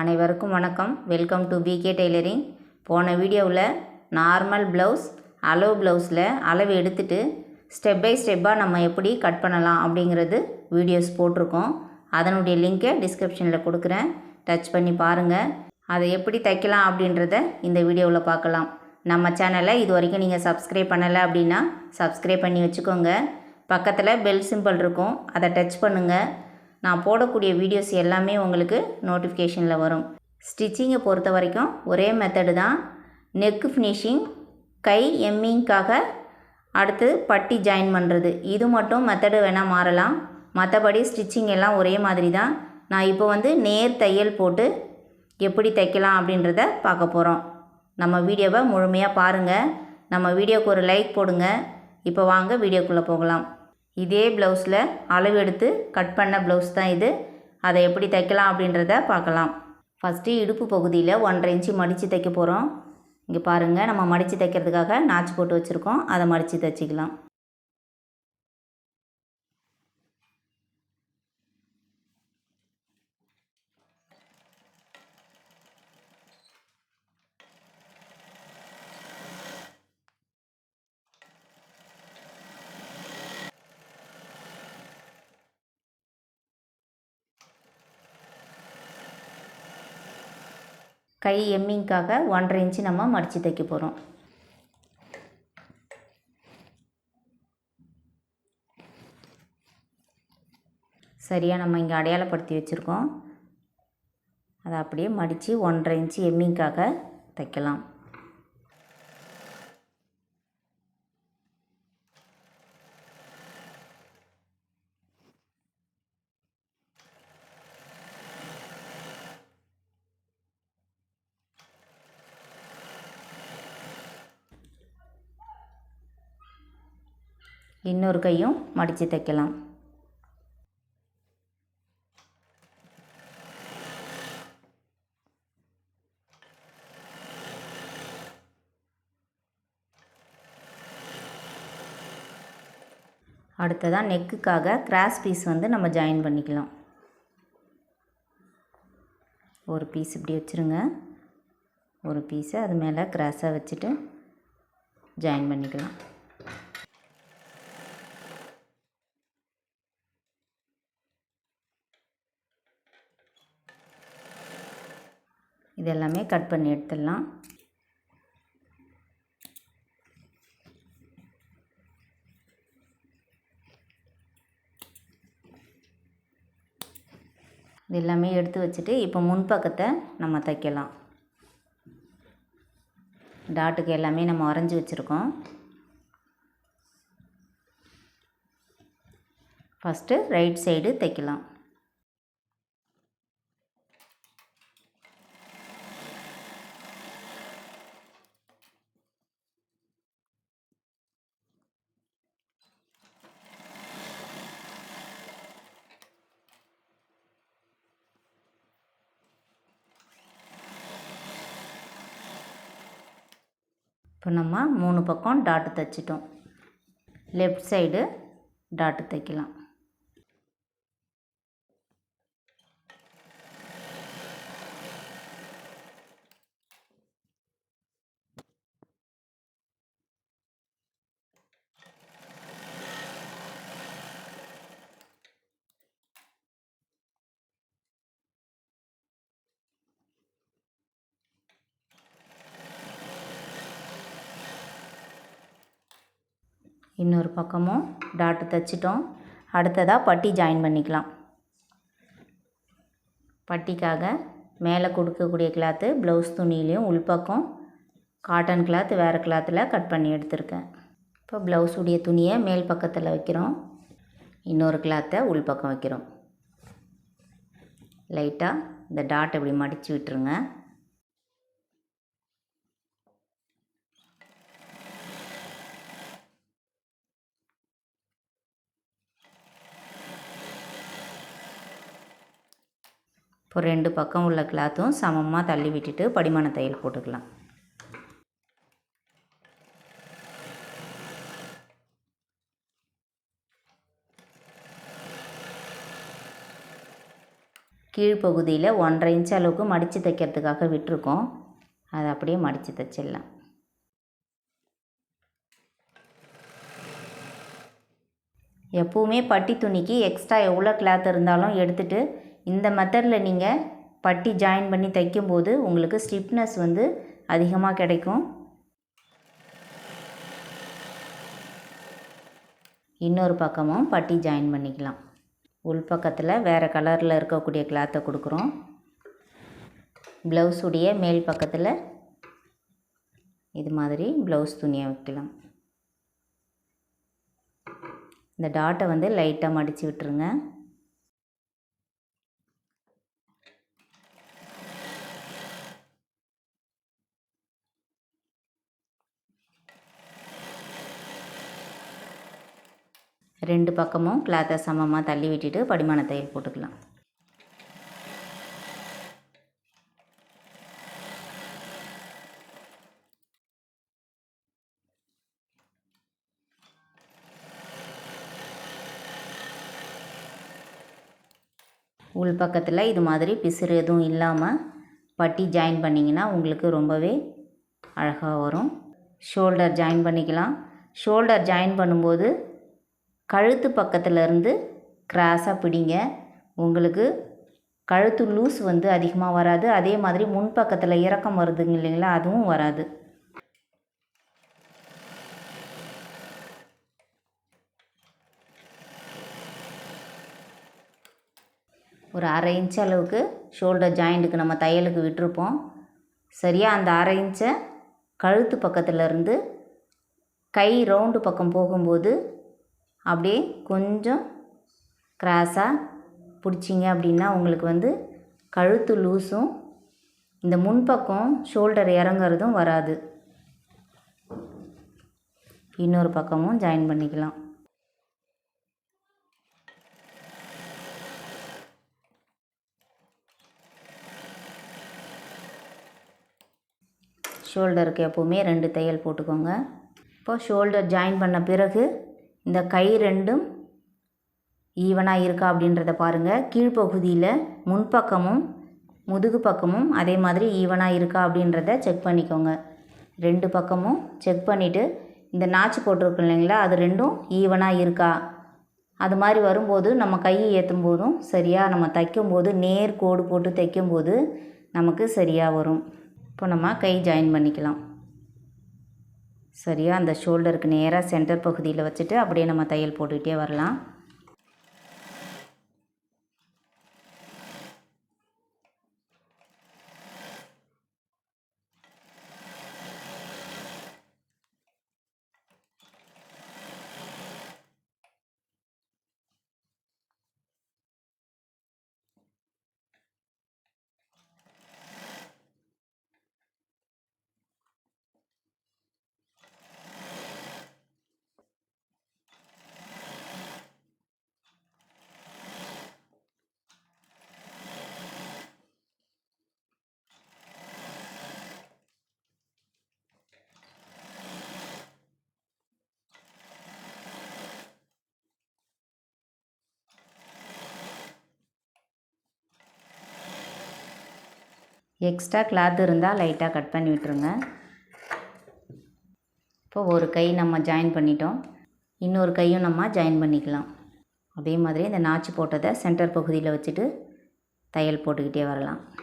அனைவருக்கும் வணக்கம். Welcome to PK tailoring போன வீடியோவில் நார்மல் ப்ளவுஸ் அளவு ப்ளவுஸில் அளவு எடுத்துட்டு ஸ்டெப் பை ஸ்டெப்பாக நம்ம எப்படி கட் பண்ணலாம் அப்படிங்கிறது வீடியோஸ் போட்டிருக்கோம். அதனுடைய லிங்க்கை டிஸ்கிரிப்ஷனில் கொடுக்குறேன். டச் பண்ணி பாருங்கள் அதை எப்படி தைக்கலாம் அப்படின்றத இந்த வீடியோவில் பார்க்கலாம். நம்ம சேனலை இது வரைக்கும் நீங்கள் சப்ஸ்கிரைப் பண்ணலை அப்படின்னா சப்ஸ்கிரைப் பண்ணி வச்சுக்கோங்க. பக்கத்தில் பெல் சிம்பிள் இருக்கும். அதை டச் பண்ணுங்கள் நான் போடக்கூடிய வீடியோஸ் எல்லாமே உங்களுக்கு நோட்டிஃபிகேஷனில் வரும். ஸ்டிச்சிங்கை பொறுத்த வரைக்கும் ஒரே மெத்தடு தான். நெக்கு ஃபினிஷிங் கை எம்மிங்காக அடுத்து பட்டி ஜாயின் பண்ணுறது இது மட்டும் மெத்தடு வேணால் மாறலாம். மற்றபடி ஸ்டிச்சிங் எல்லாம் ஒரே மாதிரி தான். நான் இப்போ வந்து நேர் தையல் போட்டு எப்படி தைக்கலாம் அப்படின்றத பார்க்க போகிறோம் நம்ம வீடியோவை முழுமையாக பாருங்கள் நம்ம வீடியோவுக்கு ஒரு லைக் போடுங்க. இப்போ வாங்க வீடியோக்குள்ளே போகலாம். இதே ப்ளவுஸில் அளவு எடுத்து கட் பண்ண ப்ளவுஸ் தான் இது. அதை எப்படி தைக்கலாம் அப்படின்றத பார்க்கலாம். ஃபஸ்ட்டு இடுப்பு பகுதியில் ஒன்றரை இன்ச்சு மடித்து தைக்க போகிறோம். இங்கே பாருங்கள் நம்ம மடித்து தைக்கிறதுக்காக நாச்சு போட்டு வச்சுருக்கோம். அதை மடித்து தைச்சிக்கலாம். கை எம்மிங்காக ஒன்றரை இன்ச்சு நம்ம மடித்து தைக்க போகிறோம் சரியாக நம்ம இங்கே அடையாளப்படுத்தி வச்சுருக்கோம். அதை அப்படியே மடித்து ஒன்றரை இன்ச்சு எம்மிங்காக தைக்கலாம். இன்னொரு கையும் மடித்து தைக்கலாம். அடுத்ததாக நெக்குக்காக கிராஸ் பீஸ் வந்து நம்ம ஜாயின் பண்ணிக்கலாம். ஒரு பீஸ் இப்படி வச்சுருங்க. ஒரு பீஸை அது மேலே கிராஸாக வச்சுட்டு ஜாயின் பண்ணிக்கலாம். இதெல்லாமே கட் பண்ணி எடுத்துடலாம். இது எல்லாமே எடுத்து வச்சுட்டு இப்போ முன்பக்கத்தை நம்ம தைக்கலாம். டாட்டுக்கு எல்லாமே நம்ம வரைஞ்சி வச்சுருக்கோம். ஃபஸ்ட்டு ரைட் சைடு தைக்கலாம். இப்போ நம்ம மூணு பக்கம் டாட்டு தைச்சிட்டோம். லெஃப்ட் சைடு டாட்டு தைக்கலாம். இன்னொரு பக்கமும் டாட்டு தைச்சிட்டோம். அடுத்ததாக பட்டி ஜாயின் பண்ணிக்கலாம். பட்டிக்காக மேலே கொடுக்கக்கூடிய கிளாத்து ப்ளவுஸ் துணியிலையும் உள்பக்கம் காட்டன் கிளாத் வேறு கிளாத்தில் கட் பண்ணி எடுத்திருக்கேன். இப்போ ப்ளவுஸுடைய துணியை மேல் பக்கத்தில் வைக்கிறோம். இன்னொரு கிளாத்தை உள்பக்கம் வைக்கிறோம். லைட்டாக இந்த டாட் இப்படி மடித்து விட்டுருங்க. இப்போ ரெண்டு பக்கம் உள்ள கிளாத்தும் சமமாக தள்ளி விட்டுட்டு படிமான தையல் போட்டுக்கலாம். கீழ்ப்பகுதியில் ஒன்றரை இன்ச் அளவுக்கு மடித்து தைக்கிறதுக்காக விட்டுருக்கோம். அதை அப்படியே மடித்து தைச்சிடலாம். எப்போவுமே பட்டி துணிக்கு எக்ஸ்ட்ரா எவ்வளோ கிளாத் இருந்தாலும் எடுத்துகிட்டு இந்த மெத்தடில் நீங்கள் பட்டி ஜாயின் பண்ணி தைக்கும்போது உங்களுக்கு ஸ்டிப்னஸ் வந்து அதிகமாக கிடைக்கும். இன்னொரு பக்கமும் பட்டி ஜாயின் பண்ணிக்கலாம். உள் பக்கத்தில் வேறு கலரில் இருக்கக்கூடிய கிளாத்தை கொடுக்குறோம். ப்ளவுஸுடைய மேல் பக்கத்தில் இது மாதிரி ப்ளவுஸ் துணியை வைக்கலாம். இந்த டாட்டை வந்து லைட்டாக மடித்து விட்டுருங்க. ரெண்டு பக்கமும் கிளாத்தை சமமாக தள்ளி விட்டுட்டு படிமான தையல் போட்டுக்கலாம். உள் பக்கத்தில் இது மாதிரி பிசுறு எதுவும் இல்லாமல் பட்டி ஜாயின் பண்ணிங்கன்னா உங்களுக்கு ரொம்பவே அழகாக வரும். ஷோல்டர் ஜாயின் பண்ணிக்கலாம். ஷோல்டர் ஜாயின் பண்ணும்போது கழுத்து பக்கத்தில் இருந்து கிராஸாக பிடிங்க. உங்களுக்கு கழுத்து லூஸ் வந்து அதிகமாக வராது. அதே மாதிரி முன்பக்கத்தில் இறக்கம் வருதுங்க இல்லைங்களா? அதுவும் வராது. ஒரு அரை இன்ச் அளவுக்கு ஷோல்டர் ஜாயிண்ட்டுக்கு நம்ம தையலுக்கு விட்டுருப்போம். சரியாக அந்த அரை இன்ச்சை கழுத்து பக்கத்தில் இருந்து கை ரவுண்டு பக்கம் போகும்போது அப்படியே கொஞ்சம் கிராஸாக பிடிச்சிங்க அப்படின்னா உங்களுக்கு வந்து கழுத்து லூஸும் இந்த முன்பக்கம் ஷோல்டர் இறங்குறதும் வராது. இன்னொரு பக்கமும் ஜாயின் பண்ணிக்கலாம். ஷோல்டருக்கு எப்போவுமே ரெண்டு தையல் போட்டுக்கோங்க. இப்போ ஷோல்டர் ஜாயின் பண்ண பிறகு இந்த கை ரெண்டும் ஈவனாக இருக்கா அப்படின்றத பாருங்கள் கீழ்ப்பகுதியில் முன்பக்கமும் முதுகு பக்கமும் அதே மாதிரி ஈவனாக இருக்கா அப்படின்றத செக் பண்ணிக்கோங்க. ரெண்டு பக்கமும் செக் பண்ணிவிட்டு இந்த நாச்சு போட்டிருக்கோம் இல்லைங்களா அது ரெண்டும் ஈவனாக இருக்கா? அது மாதிரி வரும்போது நம்ம கையை ஏற்றும் போதும் சரியாக நம்ம தைக்கும்போது நேர் கோடு போட்டு தைக்கும்போது நமக்கு சரியாக வரும். இப்போ நம்ம கை ஜாயின் பண்ணிக்கலாம். சரியாக அந்த ஷோல்டருக்கு நேராக சென்டர் பகுதியில் வச்சுட்டு அப்படியே நம்ம தையல் போட்டுக்கிட்டே வரலாம். எக்ஸ்ட்ரா கிளாத் இருந்தால் லைட்டாக கட் பண்ணி விட்டுருங்க. இப்போ ஒரு கை நம்ம ஜாயின் பண்ணிட்டோம். இன்னொரு கையும் நம்ம ஜாயின் பண்ணிக்கலாம். அதே மாதிரி இந்த நாச்சு போட்டதை சென்டர் பகுதியில் வச்சுட்டு தையல் போட்டுக்கிட்டே வரலாம்.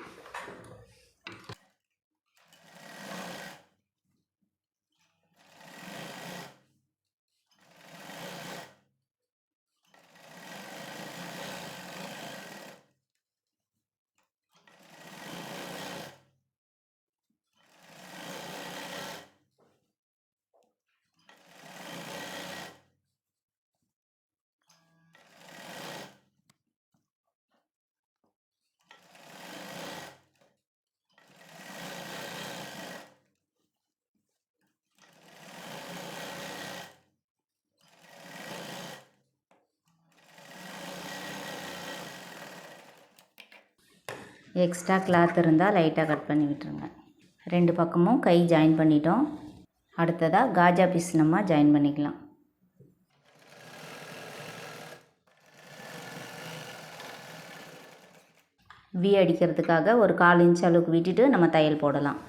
எக்ஸ்ட்ரா கிளாத் இருந்தால் லைட்டாக கட் பண்ணி விட்டுருங்க. ரெண்டு பக்கமும் கை ஜாயின் பண்ணிட்டோம். அடுத்ததாக காஜா பீஸ் நம்ம ஜாயின் பண்ணிக்கலாம். வி அடிக்கிறதுக்காக ஒரு கால் இன்ச் அளவுக்கு விட்டுட்டு நம்ம தையல் போடலாம்.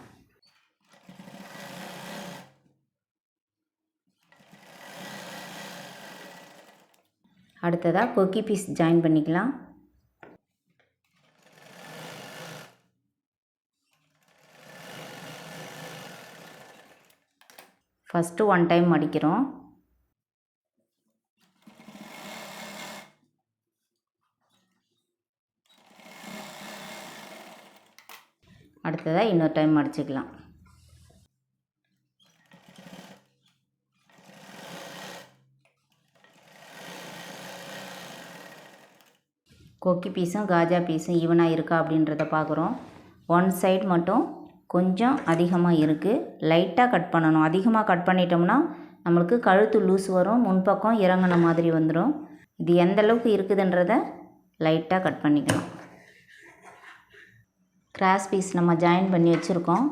அடுத்ததாக கொக்கி பீஸ் ஜாயின் பண்ணிக்கலாம். ஃபஸ்ட்டு ஒன் டைம் மடிக்கிறோம் அடுத்ததாக இன்னொரு டைம் மடிச்சுக்கலாம் கொக்கி பீஸும் காஜா பீஸும் ஈவனாக இருக்கா அப்படின்றத பார்க்குறோம் ஒன் சைடு மட்டும் கொஞ்சம் அதிகமாக இருக்குது லைட்டாக கட் பண்ணணும். அதிகமாக கட் பண்ணிட்டோம்னா நம்மளுக்கு கழுத்து லூஸ் வரும். முன்பக்கம் இறங்கின மாதிரி வந்துடும் இது எந்த அளவுக்கு இருக்குதுன்றத லைட்டாக கட் பண்ணிக்கலாம். கிராஸ் பீஸ் நம்ம ஜாயின் பண்ணி வச்சுருக்கோம்.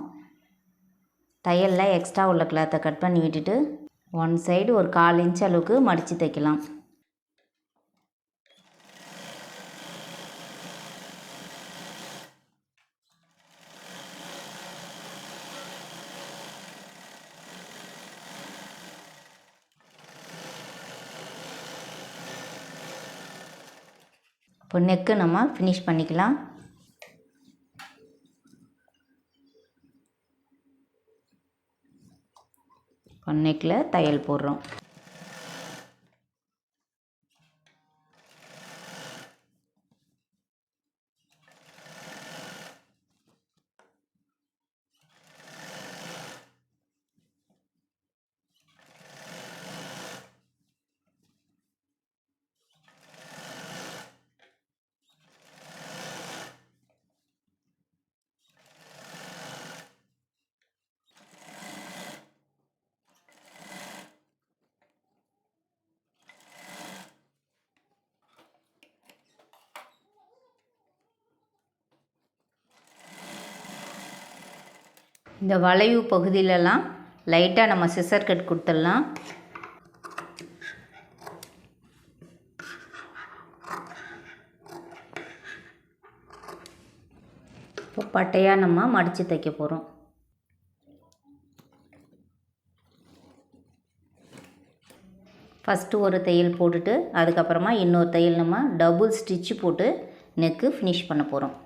தையலில் எக்ஸ்ட்ரா உள்ள கிளாத்தை கட் பண்ணி விட்டுட்டு ஒன் சைடு ஒரு கால் இன்ச் அளவுக்கு மடித்து தைக்கலாம். இப்போ நெக்கு நம்ம ஃபினிஷ் பண்ணிக்கலாம். இப்போ நெக்கில் தையல் போடுறோம். இந்த வளைவு பகுதியிலலாம் லைட்டாக நம்ம சிசர் கட் கொடுத்துடலாம். இப்போ பட்டையாக நம்ம மடித்து தைக்க போகிறோம் ஃபஸ்ட்டு ஒரு தையல் போட்டுட்டு அதுக்கப்புறமா இன்னொரு தையல் நம்ம டபுள் ஸ்டிச்சு போட்டு நெக்கு ஃபினிஷ் பண்ண போகிறோம்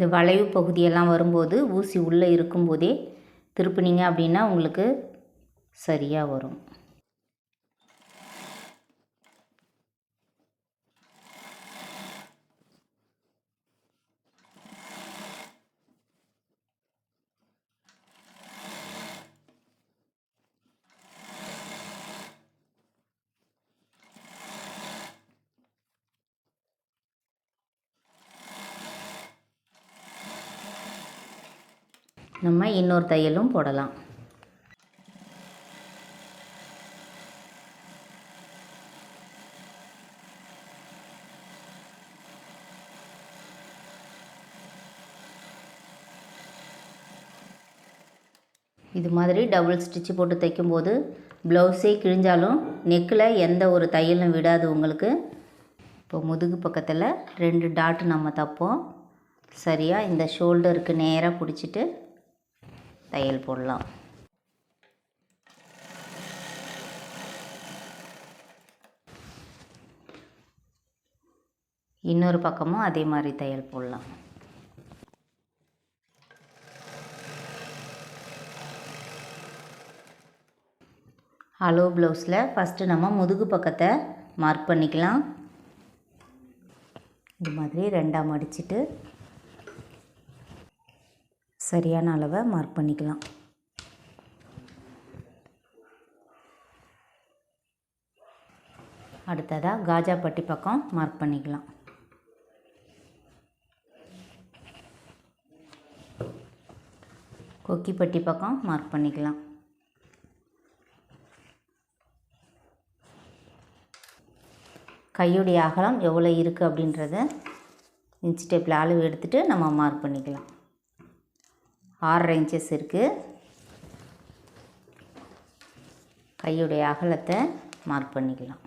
இந்த வளைவு பகுதியெல்லாம் வரும்போது ஊசி உள்ளே இருக்கும்போதே திருப்பினீங்க அப்படின்னா உங்களுக்கு சரியாக வரும். நம்ம இன்னொரு தையலும் போடலாம். இது மாதிரி டபுள் ஸ்டிச்சு போட்டு தைக்கும்போது ப்ளவுஸே கிழிஞ்சாலும் நெக்கில் எந்த ஒரு தையலும் விடாது உங்களுக்கு. இப்போ முதுகு பக்கத்தில் ரெண்டு டாட் நம்ம தைப்போம். சரியாக இந்த ஷோல்டருக்கு நேராக பிடிச்சிட்டு தையல் போடலாம் இன்னொரு பக்கமும் அதே மாதிரி தையல் போடலாம் அளவு ப்ளவுஸில் ஃபஸ்ட்டு நம்ம முதுகு பக்கத்தை மார்க் பண்ணிக்கலாம் இது மாதிரி ரெண்டாக மடிச்சிட்டு சரியான அளவை மார்க் பண்ணிக்கலாம். அடுத்ததாக காஜா பட்டி பக்கம் மார்க் பண்ணிக்கலாம். கொக்கி பட்டி பக்கம் மார்க் பண்ணிக்கலாம். கையுடைய அகலம் எவ்வளோ இருக்குது அப்படின்றத இன்ச் டேப்பில் அளவு எடுத்துகிட்டு நம்ம மார்க் பண்ணிக்கலாம். ஆறரை இன்ச்சஸ் இருக்குது கையுடைய அகலத்தை மார்க் பண்ணிக்கலாம்.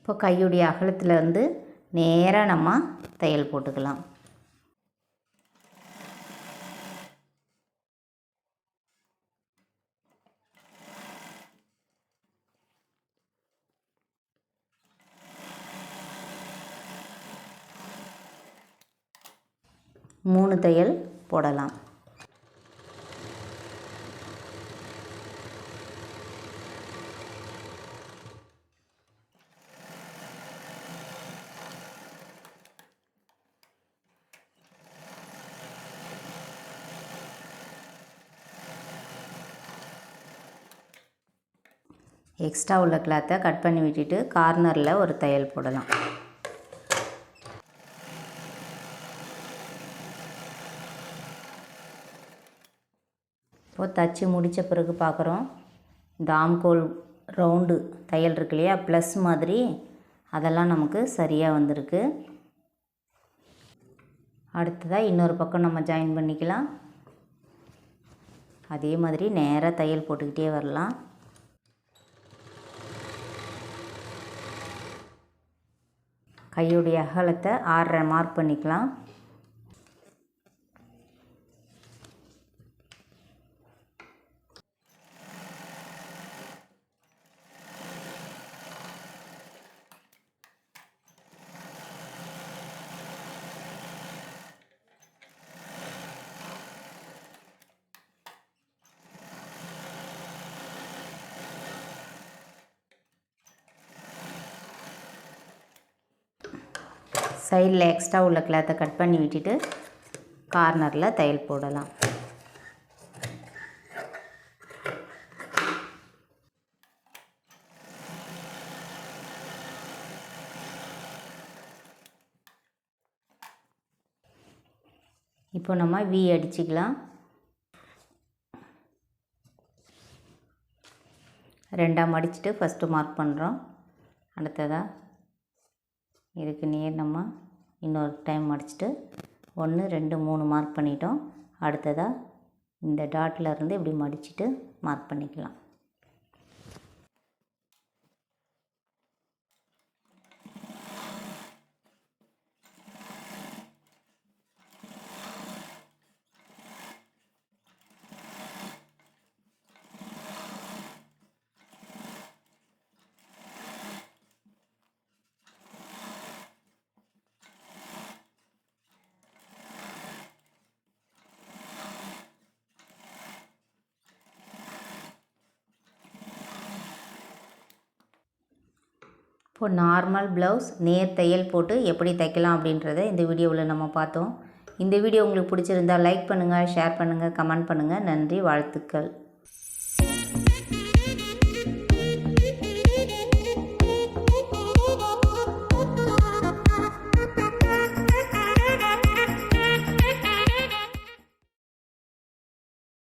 இப்போ கையுடைய அகலத்தில் வந்து நேராக நம்ம தையல் போட்டுக்கலாம் மூணு தையல் போடலாம். எக்ஸ்ட்ரா உள்ள கிளாத்தை கட் பண்ணி விட்டுட்டு கார்னரில் ஒரு தையல் போடலாம். தச்சு முடித்த பிறகு பார்க்குறோம். இந்த ஆம்கோல் ரவுண்டு தையல் இருக்கு இல்லையா? ப்ளஸ் மாதிரி அதெல்லாம் நமக்கு சரியாக வந்திருக்கு. அடுத்ததாக இன்னொரு பக்கம் நம்ம ஜாயின் பண்ணிக்கலாம். அதே மாதிரி நேராக தையல் போட்டுக்கிட்டே வரலாம். கையுடைய அகலத்தை ஆறரை மார்க் பண்ணிக்கலாம். சைடில் எக்ஸ்ட்ரா உள்ள கிளாத்தை கட் பண்ணி விட்டுட்டு கார்னரில் தையல் போடலாம். இப்போ நம்ம வி அடிச்சுக்கலாம். ரெண்டாம் அடிச்சுட்டு ஃபஸ்ட்டு மார்க் பண்ணுறோம் அடுத்ததாக இதுக்கு நேர் நம்ம இன்னொரு டைம் அடிச்சுட்டு ஒன்று ரெண்டு மூணு மார்க் பண்ணிட்டோம். அடுத்ததாக இந்த டாட்டில் இருந்து இப்படி மடிச்சுட்டு மார்க் பண்ணிக்கலாம். இப்போ நார்மல் ப்ளவுஸ் நேர் தையல் போட்டு எப்படி தைக்கலாம் அப்படின்றத இந்த வீடியோவில் நம்ம பார்த்தோம். இந்த வீடியோ உங்களுக்கு பிடிச்சிருந்தா லைக் பண்ணுங்கள் ஷேர் பண்ணுங்கள் கமெண்ட் பண்ணுங்கள் நன்றி வாழ்த்துக்கள்.